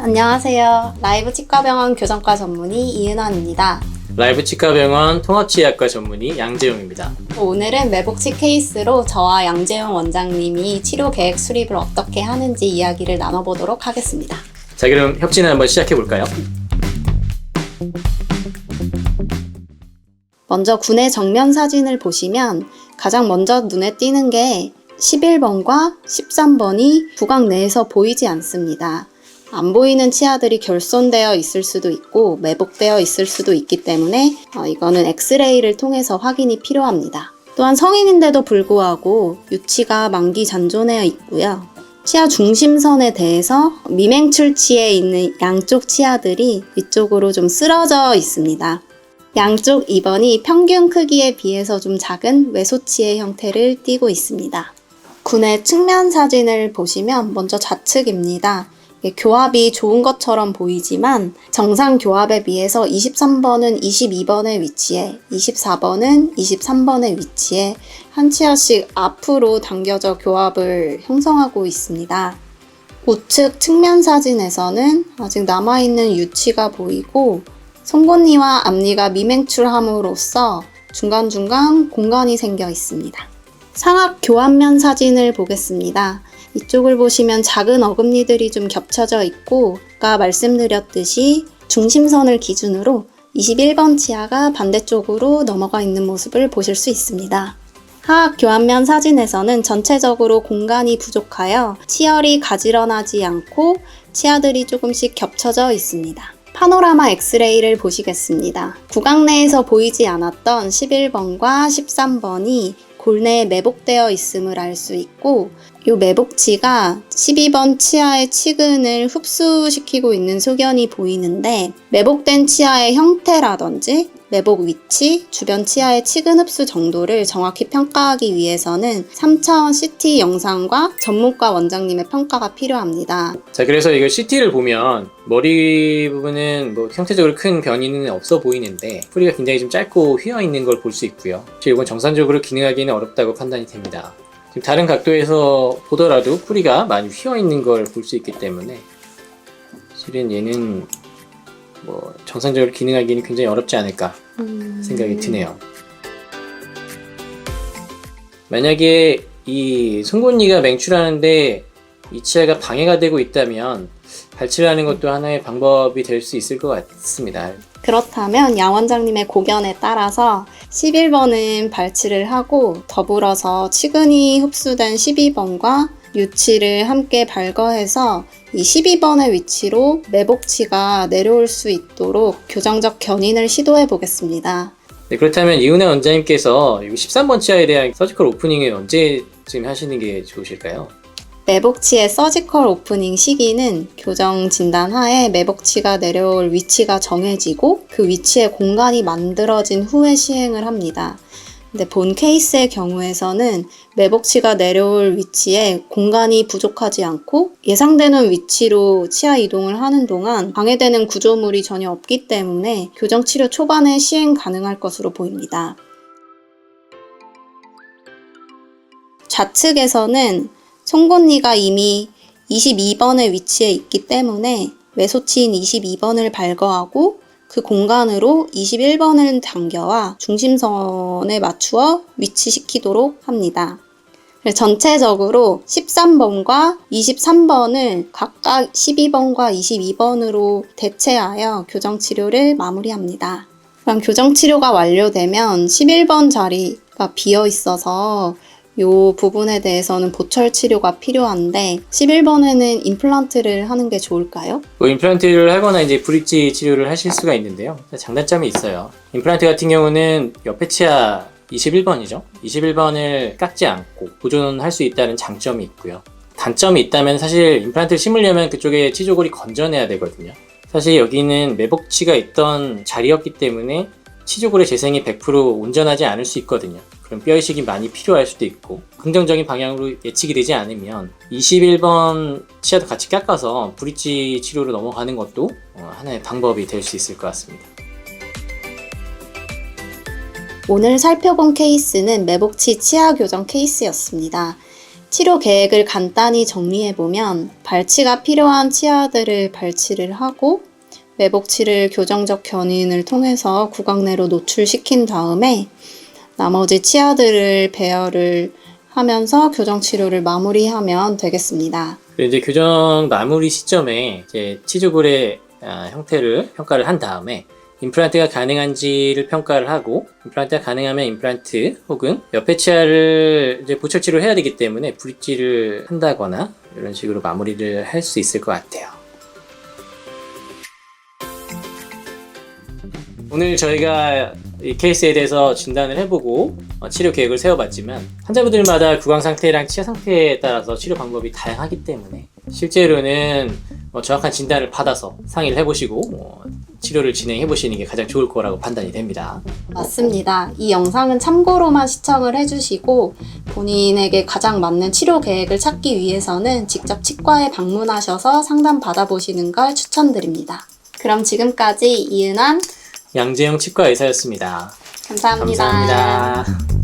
안녕하세요. 라이브 치과병원 교정과 전문의 이은환입니다. 라이브 치과병원 통합치의학과 전문의 양재용입니다. 오늘은 매복치 케이스로 저와 양재용 원장님이 치료 계획 수립을 어떻게 하는지 이야기를 나눠보도록 하겠습니다. 자 그럼 협진을 한번 시작해 볼까요? 먼저 군의 정면 사진을 보시면 가장 먼저 눈에 띄는 게 11번과 13번이 구강 내에서 보이지 않습니다. 안 보이는 치아들이 결손되어 있을 수도 있고 매복되어 있을 수도 있기 때문에 어, 이거는 엑스레이를 통해서 확인이 필요합니다. 또한 성인인데도 불구하고 유치가 만기 잔존해 있고요. 치아 중심선에 대해서 미맹출치에 있는 양쪽 치아들이 위쪽으로 좀 쓰러져 있습니다. 양쪽 2번이 평균 크기에 비해서 좀 작은 외소치의 형태를 띠고 있습니다. 군의 측면 사진을 보시면 먼저 좌측입니다. 이게 교합이 좋은 것처럼 보이지만 정상 교합에 비해서 23번은 22번의 위치에 24번은 23번의 위치에 한 치아씩 앞으로 당겨져 교합을 형성하고 있습니다. 우측 측면 사진에서는 아직 남아있는 유치가 보이고 송곳니와 앞니가 미맹출함으로써 중간중간 공간이 생겨 있습니다. 상악 교환면 사진을 보겠습니다. 이쪽을 보시면 작은 어금니들이 좀 겹쳐져 있고 아까 말씀드렸듯이 중심선을 기준으로 21번 치아가 반대쪽으로 넘어가 있는 모습을 보실 수 있습니다. 하악 교환면 사진에서는 전체적으로 공간이 부족하여 치열이 가지런하지 않고 치아들이 조금씩 겹쳐져 있습니다. 파노라마 엑스레이를 보시겠습니다. 구강 내에서 보이지 않았던 11번과 13번이 골내에 매복되어 있음을 알 수 있고 이 매복치가 12번 치아의 치근을 흡수시키고 있는 소견이 보이는데 매복된 치아의 형태라든지 매복 위치, 주변 치아의 치근 흡수 정도를 정확히 평가하기 위해서는 3차원 CT 영상과 전문가 원장님의 평가가 필요합니다. 자 그래서 이거 CT를 보면 머리 부분은 뭐 형태적으로 큰 변이는 없어 보이는데 뿌리가 굉장히 좀 짧고 휘어 있는 걸 볼 수 있고요. 이건 정상적으로 기능하기는 어렵다고 판단이 됩니다. 지금 다른 각도에서 보더라도 뿌리가 많이 휘어 있는 걸 볼 수 있기 때문에 실은 얘는 뭐 정상적으로 기능하기는 굉장히 어렵지 않을까 생각이 드네요. 만약에 이 송곳니가 맹출하는데 이 치아가 방해가 되고 있다면 발치를 하는 것도 하나의 방법이 될 수 있을 것 같습니다. 그렇다면 양 원장님의 고견에 따라서 11번은 발치를 하고 더불어서 치근이 흡수된 12번과 유치를 함께 발거해서 이 12번의 위치로 매복치가 내려올 수 있도록 교정적 견인을 시도해 보겠습니다. 네, 그렇다면 이은혜 원장님께서 13번 치아에 대한 서지컬 오프닝을 언제쯤 하시는 게 좋으실까요? 매복치의 서지컬 오프닝 시기는 교정 진단 하에 매복치가 내려올 위치가 정해지고 그 위치에 공간이 만들어진 후에 시행을 합니다. 근데 본 케이스의 경우에서는 매복치가 내려올 위치에 공간이 부족하지 않고 예상되는 위치로 치아 이동을 하는 동안 방해되는 구조물이 전혀 없기 때문에 교정 치료 초반에 시행 가능할 것으로 보입니다. 좌측에서는 송곳니가 이미 22번의 위치에 있기 때문에 외소치인 22번을 발거하고 그 공간으로 21번을 당겨와 중심선에 맞추어 위치시키도록 합니다. 전체적으로 13번과 23번을 각각 12번과 22번으로 대체하여 교정 치료를 마무리합니다. 그럼 교정 치료가 완료되면 11번 자리가 비어 있어서 이 부분에 대해서는 보철 치료가 필요한데 11번에는 임플란트를 하는 게 좋을까요? 뭐 임플란트를 하거나 이제 브릿지 치료를 하실 수가 있는데요. 장단점이 있어요. 임플란트 같은 경우는 옆에 치아 21번이죠. 21번을 깎지 않고 보존할 수 있다는 장점이 있고요. 단점이 있다면 사실 임플란트를 심으려면 그쪽에 치조골이 건져내야 되거든요. 사실 여기는 매복치가 있던 자리였기 때문에 치조골의 재생이 100% 온전하지 않을 수 있거든요. 그럼 뼈 이식이 많이 필요할 수도 있고 긍정적인 방향으로 예측이 되지 않으면 21번 치아도 같이 깎아서 브릿지 치료로 넘어가는 것도 어, 하나의 방법이 될 수 있을 것 같습니다. 오늘 살펴본 케이스는 매복치 치아 교정 케이스였습니다. 치료 계획을 간단히 정리해보면 발치가 필요한 치아들을 발치를 하고 매복치를 교정적 견인을 통해서 구강 내로 노출시킨 다음에 나머지 치아들을 배열을 하면서 교정 치료를 마무리하면 되겠습니다. 이제 교정 마무리 시점에 이제 치주골의 아, 형태를 평가를 한 다음에 임플란트가 가능한지를 평가를 하고 임플란트가 가능하면 임플란트 혹은 옆에 치아를 이제 보철 치료를 해야 되기 때문에 브릿지를 한다거나 이런 식으로 마무리를 할 수 있을 것 같아요. 오늘 저희가 이 케이스에 대해서 진단을 해보고 어, 치료 계획을 세워봤지만 환자분들마다 구강 상태랑 치아 상태에 따라서 치료 방법이 다양하기 때문에 실제로는 어, 정확한 진단을 받아서 상의를 해보시고 어, 치료를 진행해 보시는 게 가장 좋을 거라고 판단이 됩니다. 맞습니다. 이 영상은 참고로만 시청을 해주시고 본인에게 가장 맞는 치료 계획을 찾기 위해서는 직접 치과에 방문하셔서 상담 받아보시는 걸 추천드립니다. 그럼 지금까지 이은한 양재영 치과 의사였습니다. 감사합니다. 감사합니다.